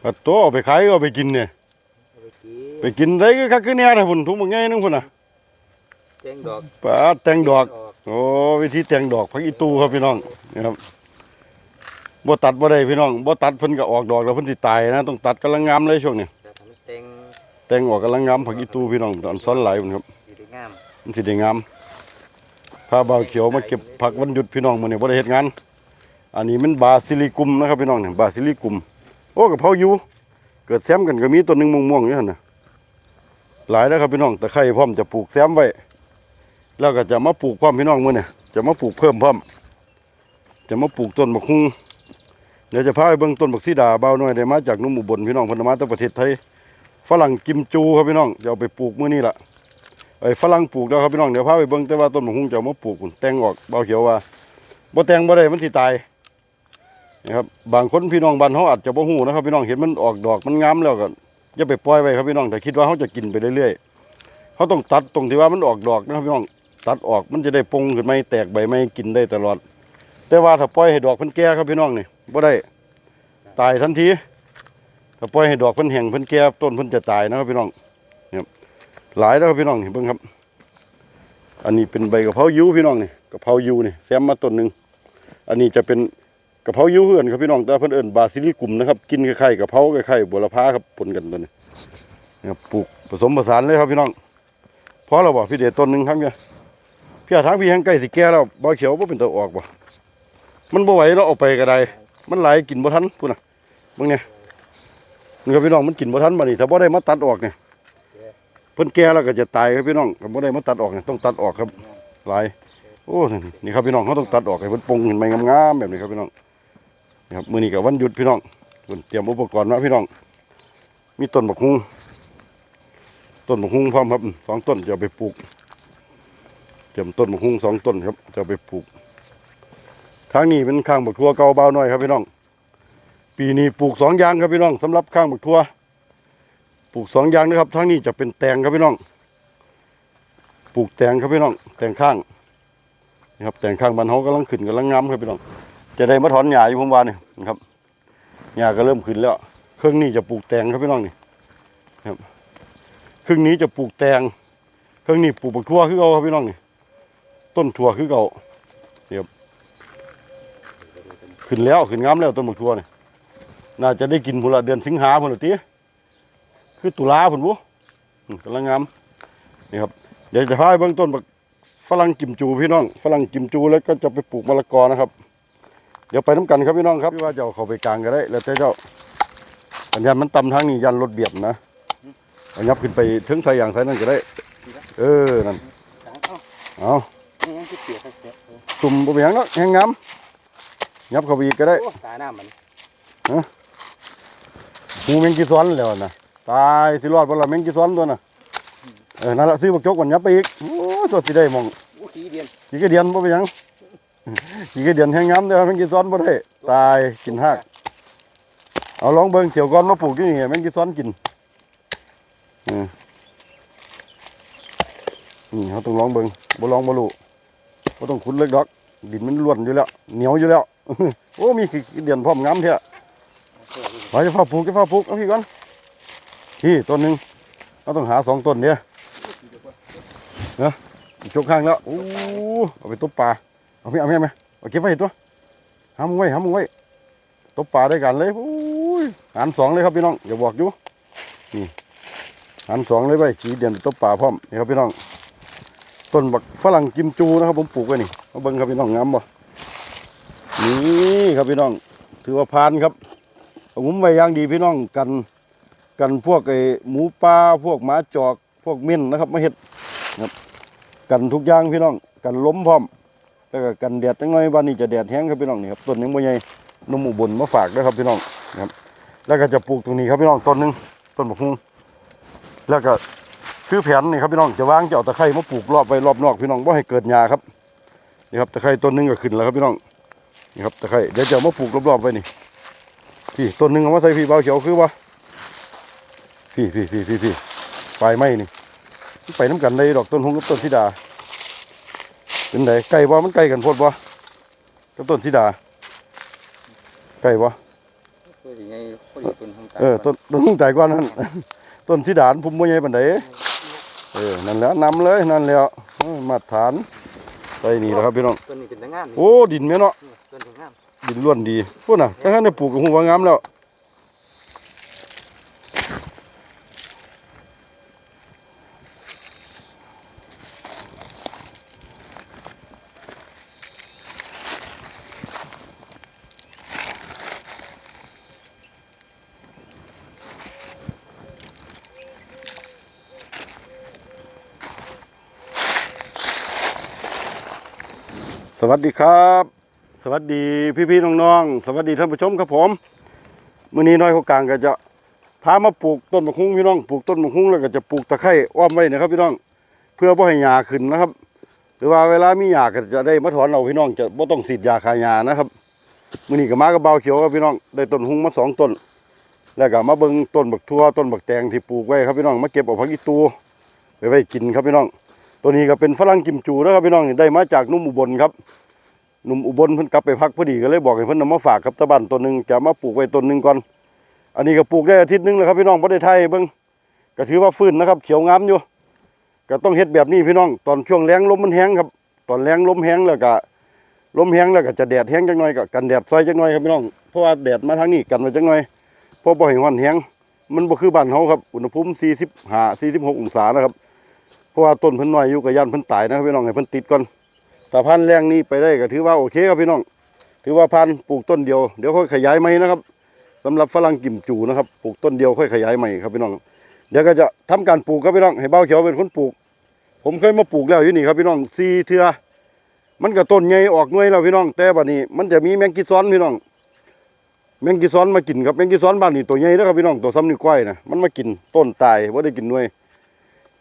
เอาตัวเอาไปขายก็เอาไปกินเนี่ยเอาไปกินไปกินได้ก็คักคือเนี่ยนะพุ่นถุงบางไงนึงพุ่นน่ะแจ้งดอกปลาแต่งดอกออกโอ้วิธีแต่งดอกพักอีตูครับพี่น้องนี่ครับบ่ตัดบ่ได้พี่น้องบ่ตัดเพิ่นก็ออกดอกแล้วเพิ่นสิตายนะต้องตัดกำลังงามเลยช่วงนี้แต่ทำให้แจ้งแต่งออกกำลังงามผักอีตูพี่น้องตอนซ้อนหลายพุ่นครับสีได้งามมันสิได้งามพาบ่าวเขียวมาเก็บผักวันหยุดพี่น้องมื้อนี้บ่ได้เฮ็ดงานอันนี้มันบาซิลิกุมนะครับพี่น้องเนี่ยบาซิลิกุมโอ้กับเพาอยู่เกิดแซมกันก็มีต้นหนึ่งม่วงๆอยู่หั่นน่ะหลายแล้วครับพี่น้องตะไคร้พร้อมจะปลูกแซมไว้แล้วก็จะมาปลูกพร้อมพี่น้องมื้อนี้จะมาปลูกเพิ่มพร้อม จะมาปลูกต้นบักฮุงเดี๋ยวจะพาไปเบิ่งต้นบักซีดาเบาหน่อยได้มาจากนุ่มอุบลพี่น้องพิ่นเอามาจากประเทศไทยฝรั่งกิมจูครับพี่น้องจะเอาไปปลูกมื้อนี้ล่ะไอ้ฝรั่งปลูกแล้วครับพี่น้องเดี๋ยวพาไปเบิ่งแต่ว่าต้นมะฮุงจะเอามาปลูกแตงออกเบาเขียวว่าบ่แตงบ่ได้มันสิตาย นะครับบางคนพี่น้องบ้านเฮาอาจจะบ่ฮู้นะครับ พี่น้องเห็นมันออกดอกมันงามแล้วก็อย่าไปปล่อยไว้ครับพี่น้องแต่คิดว่าเฮาจะกินไปเรื่อยๆเฮาต้องตัดตรงที่ว่ามันออกดอกนะครับพี่น้องตัดออกมันจะได้ปงขึ้นไมาแตกใบไม้กินได้ตลอด แต่ว่าถ้าปล่อยให้ดอกเพิ่นแก่ครับพี่น้องนี่บ่ได้ตายทันทีถ้าปล่อยให้ดอกเพิ่นแห้งเพิ่นแก่ต้นเพิ่นจะตายนะครับพี่น้องนี่ครับหลายแล้วครับพี่น้องนี่เบิ่งครับ อันนี้เป็นใบกะเพรายูพี่น้องนี่กะเพรายูนี่แซมมาต้นหนึ่งอันนี้จะเป็น กะเพรายูเพื่อนครับพี่น้องแต่เพิ่อนเอิ้นบาซิลิกุมนะครับกินคล้ายๆกะเพราคล้ายๆบัวละพาครับปนกันตัวนี้นะครับปลูกผสมผสานเลยครับพี่น้องพอแล้วบ่พี่เดชต้นหนึ่งทั้งเนี่ยพี่อาทางพี่แห้งใกล้สิแก่แล้วบ่เขียวบ่เป็นตัวออกบ่มันบ่ไหวเนาะเอาไปก็ได้มันไหลกินบ่ทันพุ่นน่ะเบิ่งเนี่ยนี่ครับพี่น้องมันกินบ่ทันบัดนี้ถ้าบ่ได้มาตัดออกเนี่ยเพิ่นแก่แล้วก็จะตายครับพี่น้องก็บ่ได้มาตัดออกเนี่ยต้องตัดออกครับหลายโอ้นี่นี่ครับพี่น้องเขาต้องตัดออกให้เพิ่นปรุงขึ้นใหมงามๆแบบนี้ครับพี่น้อง ครับมื้อนี้ก็วันหยุดพี่น้องเตรียมอุปกรณ์มาพี่น้อง มีต้นบักฮุงต้นบักฮุงพร้อมครับสองต้นจะไปปลูกเตรียมต้นบักฮุงสองต้นครับ จะไปปลูกข้างนี้เป็นข้างบักทั่วเก่าเบาหน่อยครับพี่น้อง ปีนี้ปลูกสองอย่างครับพี่น้องสำหรับข้างบักทั่วปลูกสองอย่างนะครับทั้งนี้จะเป็นแตงครับพี่น้อง ปลูกแตงครับพี่น้อง แตงข้างนะครับแตงข้างบ้านเขากำลังขึ้นกำลังงามครับพี่น้อง จะได้มาถอนหญ้าอยู่ผมว่านี่นะครับหญ้าก็เริ่มขึ้นแล้วครึ่งนี้จะปลูกแตงครับพี่น้องนี่ครับครึ่งนี้จะปลูกแตงครึ่งนี้ปลูกบักทั่วคือเก่าครับพี่น้องนี่ต้นถั่วคือเก่าเนี่ครับขึ้นแล้วขึ้นงามแล้วต้นบักทั่วนี่น่าจะได้กินพุ่นละเดือนสิงหาพุ่นละตีคือตุลาพุ่นบุกำลังงามนี่ครับเดี๋ยวจะพาไปเบื้องต้นฝรั่งกิมจูพี่น้องฝรั่งกิมจูแล้วก็จะไปปลูกมะละกอนะครับ เดี๋ยวไปน้ำกันครับพี่น้องครับพี่ว่าจะเอาเขาไปกลางก็ได้ แล้วแต่เจ้าอันยันมันต่ำทางนี้ยันรถเบียดนะเอายับขึ้นไปถึงสายอย่างสายนั่นก็ได้ เออนั่นสางเอ้าเอานี่ยังคือเปียกครับเปียกโอ้ตุ่มบ่เป็นหยังเนาะแห้งงามยับเข้าไปอีกก็ได้โอ้ตายหน้ามันหูแมงกีซ้อนแล้วนะตายสิรอดบ่ล่ะแมงกีซ้อนตัวน่ะเออนั่นละซื้อบักจกก่อนยับไปอีกโอ้ยสดสิได้หมองโอ้ขี้เดียนขี่กระเดียนบ่เป็นหยัง ขี่กระเดียนแห้งงามเด้อแมงกีซ้อนบ่ได้ตายกินหากเอาลองเบิ่งเขียวก่อนมาปลูกที่นี่แมงกีซ้อนกินนี่เขาต้องลองเบิ่งบ่ลองบ่รู้บ่ต้องขุดเล็กดอก ดินมันล้วนอยู่แล้ว เหนียวอยู่แล้วโอ้มีขี้เดียนพร้อมงามแท้ไปจะฟ้าปลูกจะฟ้าปลูกเอาพี่ก่อนพี่ต้นหนึ่งเราต้องหาสองต้นเนี่ยนะชกข้างแล้วโอ้เอาไปตุ๊บปลา เอาพี่เอาพี่ไหมเอาเก็บไว้ตัวห้ามงไว้ห้ามงไว้ตบปลาได้กันเลยโอ้ยหันสองเลยครับพี่น้องอย่าบอกอยู่นี่หันสองเลยไปขีเดียนตบปลาพร้อมนี่ครับพี่น้องต้นบักฝรั่งกิมจูนะครับ ผมปลูกไว้นี่เอาเบิ่งครับพี่น้องงามบ่นี่ครับพี่น้อง ถือว่าพานครับผมไว้ย่างดีพี่น้องกันกันพวกไอ้หมูป่าพวกหมาจอกพวกเม่นนะครับมาเฮ็ดครับ กันทุกอย่างพี่น้อง กันล้มพร้อม แล้วก็กันแดดจังน้อยวันนี้จะแดดแห้งครับพี่น้องนี่ครับต้นยังบ่ใหญ่นมอุบลมาฝากด้วยครับพี่น้องนะครับ แล้วก็จะปลูกตรงนี้ครับพี่น้องต้นหนึงต้นบักฮุงแล้วก็คือแผนนี่ครับพี่น้องจะวางจะเอาตะไคร้มาปลูกรอบไว้รอบนอกพี่น้องว่าให้เกิดหญ้าครับนี่ครับตะไคร้ต้นหนึงก็ขึ้นแล้วครับพี่น้องนี่ครับตะไคร้เดี๋ยวจะมาปลูกรอบๆไว้นี่พี่ต้นหนึงเอามาใส่พี่เบาเขียวคือว่าพี่พี่พี่พี่พี่ปลายไม้นี่ไปน้ำกันได้ดอกต้นหงกับต้นสีดา เป็นไงใกล้บ่มันใกล้กันโพดบ่กับต้นสีดาใกล้บ่ต้นตัวยังไงคนอยู่ต้นของตาเออต้นต้นหุ้งใจกว่านั้นต้นสีดานผมบ่ใหญ่ปานใดเออนั่นแหละนำเลยนั่นแหล้วเออมาตรฐานไปนี่แหละครับพี่น้องต้นนี้เป็นตะงามนี่โอ้ดินแม่เนาะต้นตะงามดินล้วนดีพุ่นน่ะถ้าท่านได้ปลูกก็ฮู้ว่างามแล้ว สวัสดีครับ สวัสดีพี่ๆน้องๆสวัสดีท่านผู้ชมครับผมมื้อนี้น้อยเขากลางก็จะพามาปลูกต้นมะฮุ้งพี่น้องปลูกต้นมะฮุ้งแล้วก็จะปลูกตะไคร้อ้อมไว้นะครับพี่น้อง เพื่อบ่ให้หญ้าขึ้นนะครับ หรือว่าเวลามีหญ้าก็จะได้มาถอนเอาพี่น้องจะบ่ต้องฉีดยาฆ่าหญ้านะครับมื้อนี้ก็มากับเบาเขียวครับพี่น้องได้ต้นฮุ้งมาสองต้น แล้วก็มาเบิงต้นบักทั่วต้นบักแตงที่ปลูกไว้ครับพี่น้องมาเก็บเอาผักอีตูไปไว้กินครับพี่น้อง ตัวนี้ก็เป็นฝรั่งกิมจูนะครับพี่น้องได้มาจากนุ่มอุบลครับหนุ่มอุบลเพิ่นกลับไปพักพอดีก็เลยบอกให้เพิ่นนำมาฝากกับตะบันตัวหนึ่งจะมาปลูกไว้ต้นหนึ่งก่อน อันนี้ก็ปลูกได้อาทิตย์หนึงแล้วครับพี่น้องบ่ได้ไทยเบิ่งก็ถือว่าฟื้นนะครับ เขียวงามอยู่ ก็ต้องเฮ็ดแบบนี้พี่น้อง ตอนช่วงแรงลมมันแห้งครับ ตอนแรงลมแห้งแล้วก็ลมแห้งแล้วก็จะแดดแห้งจักหน่อยก็กันแดดซอยจักหน่อยครับพี่น้องเพราะว่าแดดมาทางนี้กันไว้จักหน่อยเพราะบ่ให้ร้อนแห้งมันบ่คือบ้านเฮาครับอุณหภูมิ45 46องศานะครับ ราะว่าต้นเพิ่นน้อยอยู่กับยันเพิ่นตายนะครับพี่น้องให้เพิ่นติดก่อนถ้าพันแรงนี้ไปได้ก็ถือว่าโอเคครับพี่น้อง ถือว่าพันปลูกต้นเดียวเดี๋ยวค่อยขยายใหม่นะครับสำหรับฝรั่งกิมจูนะครับปลูกต้นเดียวค่อยขยายใหม่ครับพี่น้อง เดี๋ยวก็จะทำการปลูกครับพี่น้องให้เบ้าเขียวเป็นคนปลูก ผมเคยมาปลูกแล้วอยู่นี่ครับพี่น้องสี่เทือมันก็ต้นใหญ่ออกหน่วยแล้วพี่น้อง แต่บัดนี้ มันจะมีแมงกีซ้อนพี่น้อง แมงกีซ้อนมากินครับแมงกีซ้อนบ้านนี่ตัวใหญ่นะครับพี่น้องตัวซ้ำนิ้วก้อยนะมันมากินต้นตายว่าได้กินหน่วย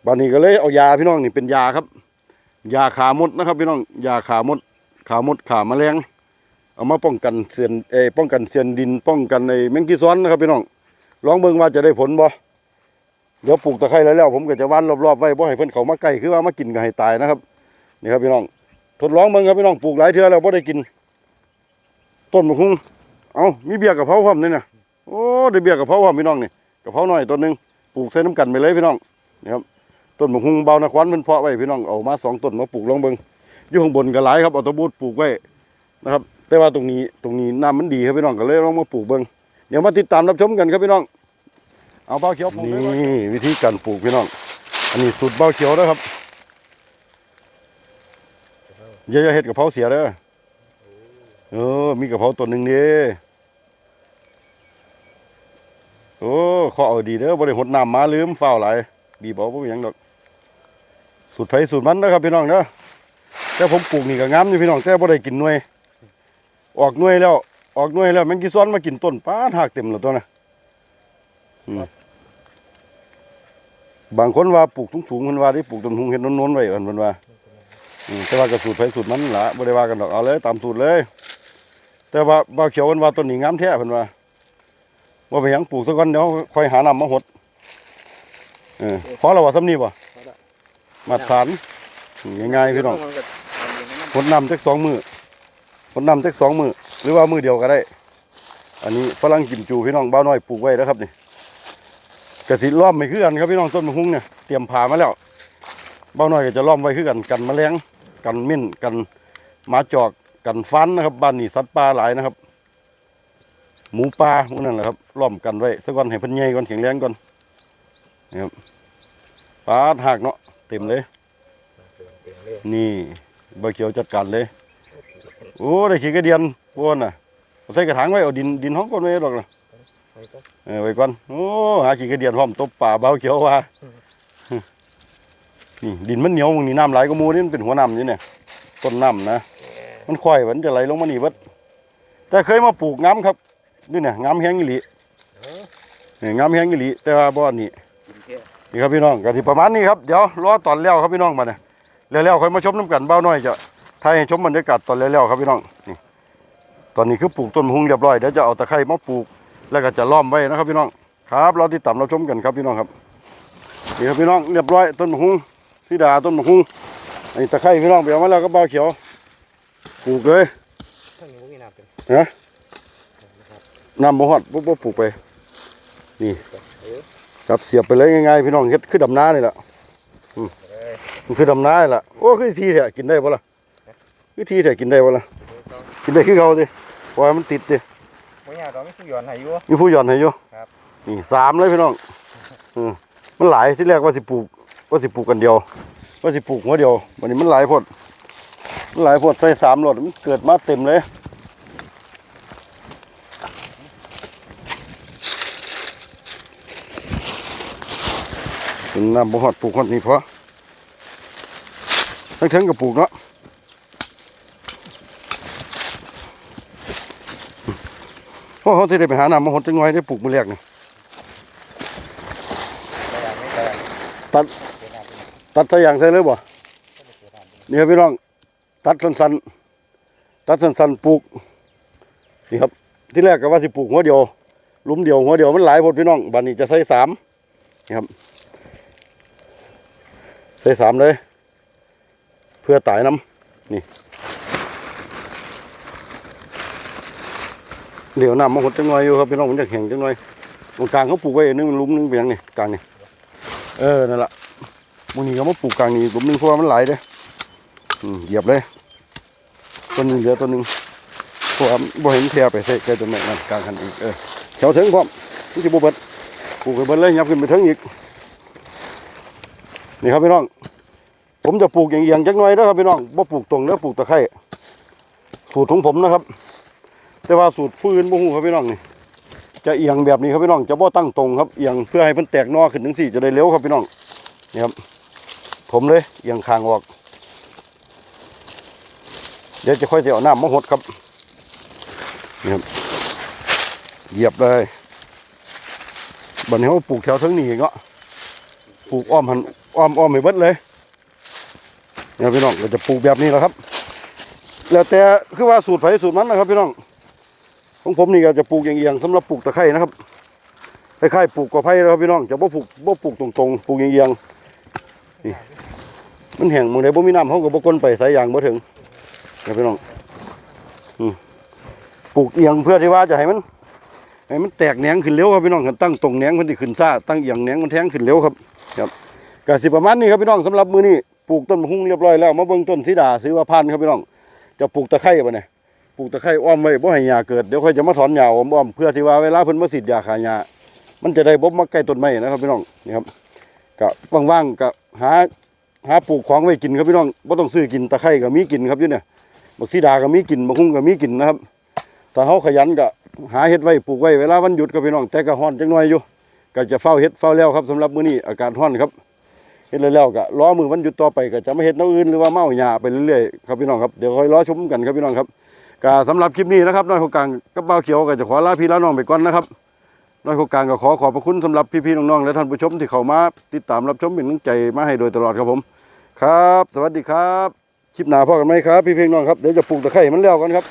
บ้านนี้ก็เลยเอายาพี่น้องนี่เป็นยาครับ ยาขามดนะครับ พี่น้องยาขามด ขามดขาแมลงเอามาป้องกันเสียนเอป้องกันเสียนดินป้องกันไอ้แมงกีซ้อนนะครับพี่น้องลองเบิ่งว่าจะได้ผลบ่เดี๋ยวปลูกตะไคร้แล้วแล้วผมก็จะว่านรอบๆไว้บ่ให้เพิ่อนเขามาใกล้คือว่ามากินก็ให้ตายนะครับนี่ครับพี่น้องทดลองเบิ่งครับพี่น้องปลูกหลายเทื่อแล้วบ่ได้กิน ต้นมะคุงเอามีเบียร์กับเพราพร้อมนี่นะโอ้ได้เบียร์กับเพราพร้อมพี่น้องนี่กับเพราหน่อยต้นหนึงปลูกใส่น้ำกันไปเลยพี่น้องนี่ครับ ต้นมะฮุงเบานครเพิ่นเพาะไว้พี่น้องเอามาสองต้นมาปลูกลองเบิงอยู่ข้างบนก็หลายครับเอาตะบูดปลูกไว้นะครับ แต่ว่าตรงนี้ตรงนี้น้ำมันดีครับพี่น้องก็เลยลองมาปลูกเบิงเดี๋ยวมาติดตามรับชมกันครับพี่น้อง เอาเบ้าเขียวปลูกนี่วิธีการปลูกพี่น้อง อันนี้สูตรเบ้าเขียวนะครับอย่าอย่าเฮ็ดกะเพราเสียเด้อเออ มีกะเพราตัวหนึ่งเด้โอ้ขอเอาดีเด้อบ่ได้หดน้ำมาลืมเฝ้าวหลบีบเอาบ่มีหยังดอก สูตรไผสูตรมันนะครับพี่น้องเด้อแต่ผมปลูกนี่ก็งามอยู่พี่น้องแต่บ่ได้กินหน่วย ออกหน่วยแล้ว ออกหน่วยแล้วแมงกีซ้อนมากินต้นป้าดหักเต็มแล้วตัวนะอืมบางคนว่าปลูกสูงๆเพิ่นว่าได้ปลูกต้นหุงเห็นโน้นๆไว้เพิ่นว่าอืมแต่ว่าก็สูตรไผสูตรมันล่ะบ่ได้ว่ากันดอกเอาเลยตามสูตรเลย แต่ว่าบ่าวเขียวเพิ่นว่าต้นนี้งามแท้เพิ่นว่าบ่ไปหยังปลูกซะก่อนเดี๋ยวค่อยหาน้ำมาหดเออพอแล้วว่าซ้ำนี่บ่ มาตรฐานอืมง่ายๆพี่น้องมันก็ทำอย่างนั้นผลนำจักสองมือผลนำจักสองมือหรือว่ามือเดียวก็ได้ อันนี้ฝรั่งกิมจูพี่น้องบ้าวน้อยปลูกไว้แล้วครับนี่กระสิล้อมไม่คือกันครับพี่น้องต้นมะฮุ่งเนี่ยเตรียมผ่ามาแล้วบ้าวน้อยก็จะล้อมไว้คือกันกันแมลงกันมิ้นกันหมาจอกกันฟันนะครับบ้านนี้สัตว์ป่าหลายนะครับ หมูป่าพวกนั้นแหละครับล้อมกันไว้สักวันให้เพันใหญ่ก่อนแข็งแรงก่อนนี่ครับปลาหักเนาะ เต็มเลย นี่ใบเขียวจัดการเลย โอ้ได้ขี้กระเดียนพวนน่ะเอาใส่กระถางไว้เอาดินดินห้องก้อนไว้ดอกนะเออไว้ก่อนโอ้หาขี้กระเดียนพร้อมตบป่าเบาเขียวว่านี่ดินมันเหนียวมึงนี่น้ำไหลก็มูนี่มันเป็นหัวน้ำนี่เนี่ยต้นน้ำนะมันค่อยมันจะไหลลงมานี่เบิดแต่เคยมาปลูกงามครับนี่เนี่ยงามแห้งอีหลีเนี่ยงามแห้งอีหลีแต่ว่าบ่อน นี่กินแค่นี่ครับพี่น้องก็ที่ประมาณนี้ครับเดี๋ยวรอตอนแล้วครับพี่น้องมาเนี่ยแล้วๆค่อยมาชมน้ำกันเบ้าน้อยจะถ่ายให้ชมบรรยากาศตอนแล้วๆครับพี่น้องนี่ตอนนี้คือปลูกต้นมะฮุงเรียบร้อยเดี๋ยวจะเอาตะไคร้มาปลูกแล้วก็จะล้อมไว้นะครับพี่น้องครับเราติดตามเราชมกันครับพี่น้องครับนี่ครับพี่น้องเรียบร้อยต้นมะฮุงสีดาต้นมะฮุงอันนี้ตะไคร้พี่น้องไปเอามาแล้วก็เบาเขียวปลูกเลยทั้งนี้บ่มีน้ำเป็นฮะน้ำบ่ฮอดบ่บ่ปลูกไปนี่ ครับเสียบไปเลยง่ายๆพี่น้องเฮ็ดคือดำนานี่แหละอืมมันคือดำนานี่ล่ะโอ้คือทีแท้กินได้บ่ล่ะคือทีแท้กินได้บ่ล่ะกินได้คือเก่าติเพราะว่ามันติดติบ่ยากดอกมีผู้หย่อนให้อยู่มีผู้หย่อนให้อยู่ครับนี่สามเลยพี่น้องอืมมันหลายที่แรกว่าสิปลูกว่าสิปลูกกันเดียว ว่าสิปลูกหัวเดียววันนี้มันหลายพดมันหลายพดใส่สามหลอดมันเกิดมาเต็มเลย เป็นน้ำบ่ฮอดปลูกฮอดนี่เพราะทั้งเถิงกับปลูกเนาะโอ้เขาที่ได้ไปหาน้ำมาหดจังไงได้ปลูกมือแรกนี่ยตัดตัดตัวอย่างใส่เลยบ่นี่ครับพี่น้อง ตัดสั้นๆตัดสั้นๆปลูกนี่ครับ ที่แรกก็ว่าสิปลูกหัวเดียวลุมเดียวหัวเดียวมันหลายพดพี่น้องบัดนี้จะใส่สามนี่ครับ ส่สามเลย เพื่อตายน้ำนี่ เดี๋ยวน้ำมาหดจังหน่อยอยู่ครับพี่น้องมันจะแข็งจังหน่อยตรงกลางเขาปลูกไว้นึงมันลุมนึงเปียงนี่กลางนี่เออนั่นแหละมึงนี่ก็มาปลูกกลางนี่ผมนึงเพราะว่ามันไหลเด้เหยียบเลยต้นนึงเหลือต้นนึงเพราะว่าบ่เห็นแพร่ไปใส่ใกต้นไม้นั่นกลางคันอีกเออแถวถึงพร้อมมันสิบ่เบิดปลูกไปเบิดเลยยับขึ้นไปถึงอีก นี่ครับพี่น้อง ผมจะปลูกอย่างเอียงๆจักหน่อยนะครับพี่น้องบ่ปลูกตรงเด้อปลูกตะไคร้สูตรของผมนะครับ แต่ว่าสูตรฟืนบ่ฮู้ครับพี่น้องนี่จะเอียงแบบนี้ครับพี่น้องจะบ่ตั้งตรงครับเอียงเพื่อให้มันแตกนอขึ้นจังซี่จะได้เร็วครับพี่น้องนี่ครับผมเลยเอียงคางออก เดี๋ยวจะค่อยจะเอาน้ำมาหดครับนี่ครับเหยียบเลยบันนี้เขาปลูกแถวทั้งนี้เนาะปลูกอ้อมหัน อ้อมอ้อมไม่เบิดเลยเนี่ยพี่น้องเราจะปลูกแบบนี้แหละครับ แล้วแต่คือว่าสูตรไผสูตรมันนะครับ พี่น้อง ของผมนี่ก็จะปลูกอย่างเอียงๆสำหรับปลูกตะไคร้นะครับคล้ายๆปลูกกระไผ่นะครับพี่น้องจะบ่ปลูกบ่ปลูกตรงๆปลูกอย่างเอียงๆมันแห้งมึงได้บ่มีน้ำเขาก็บ่กลนไปสายยางบ่ถึงนะพี่น้องอปลูกเอียงเพื่อที่ว่าจะให้มันให้มันแตกแหนงขึ้นเร็วครับพี่น้องคันตั้งตรงแหนงมันสิขึ้นซ่าตั้งเอียงแหนงมันแทงขึ้นเร็วครับ ก็สิประมาณนี้ครับพี่น้องสำหรับมื้อนี้ปลูกต้นมะฮุ่งเรียบร้อยแล้วมาเบิ่งต้นสีดาซื้อว่าพันธุ์ครับพี่น้อง จะปลูกตะไคร้บ่เนี่ยปลูกตะไคร้อ้อมไว้บ่ให้หญ้าเกิดเดี๋ยวค่อยจะมาถอนหญ้าอ้อมๆเพื่อที่ว่าเวลาเพิ่นมาฉีดยาฆ่าหญ้ามันจะได้บ่มาใกล้ต้นไม้นะครับพี่น้องนี่ครับก็ว่างๆก็หาหาปลูกของไว้กินครับพี่น้องบ่ต้องซื้อกินตะไคร้ก็มีกินครับอยู่เนี่ยบักซีดาก็มีกินบักฮุ่งก็มีกินนะครับถ้าเฮาขยันก็หาเฮ็ดไว้ปลูกไว้เวลาวันหยุดก็พี่น้องแต่ก็ฮ้อนจังหน่อยอยู่ก็จะเฝ้าเฮ็ดเฝ้าแล้วครับสำหรับมื้อนี้อากาศฮ้อนครับ เฮ็ดแล้วๆก็รอมือวันหยุดต่อไปก็จะไมาเฮ็ดแนวอื่นหรือว่าเมาหญ้าไปเรื่อยๆครับพี่น้องครับเดี๋ยวคอยรอชมกันครับพี่น้องครับก็สำหรับคลิปนี้นะครับน้อยโคกลางกับเบาเขียวก็จะขอลาพี่ลาน้องไปก่อนนะครับน้อยโครงการก็ขอขอบพระคุณสำหรับพี่ๆน้องๆและท่านผู้ชมที่เข้ามาติดตามรับชมเป็นกำลังใจมาให้โดยตลอดครับผม ครับ สวัสดีครับคลิปหน้าพ่อกันไหมครับพี่ๆน้องครับเดี๋ยวจะปลูกตะไคร้มันแล้วกันครับ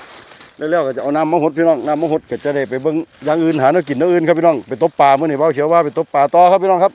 แล้วๆก็จะเอาน้ำมาหดพี่น้องน้ำมาหดก็จะได้ไปเบิ่งอย่างอื่นหาแนวกินแนวอื่นครับพี่น้องไปตบปลาเมื่อนี่เบาเขียวว่าไปตบปลาต่อครับพี่น้องครับ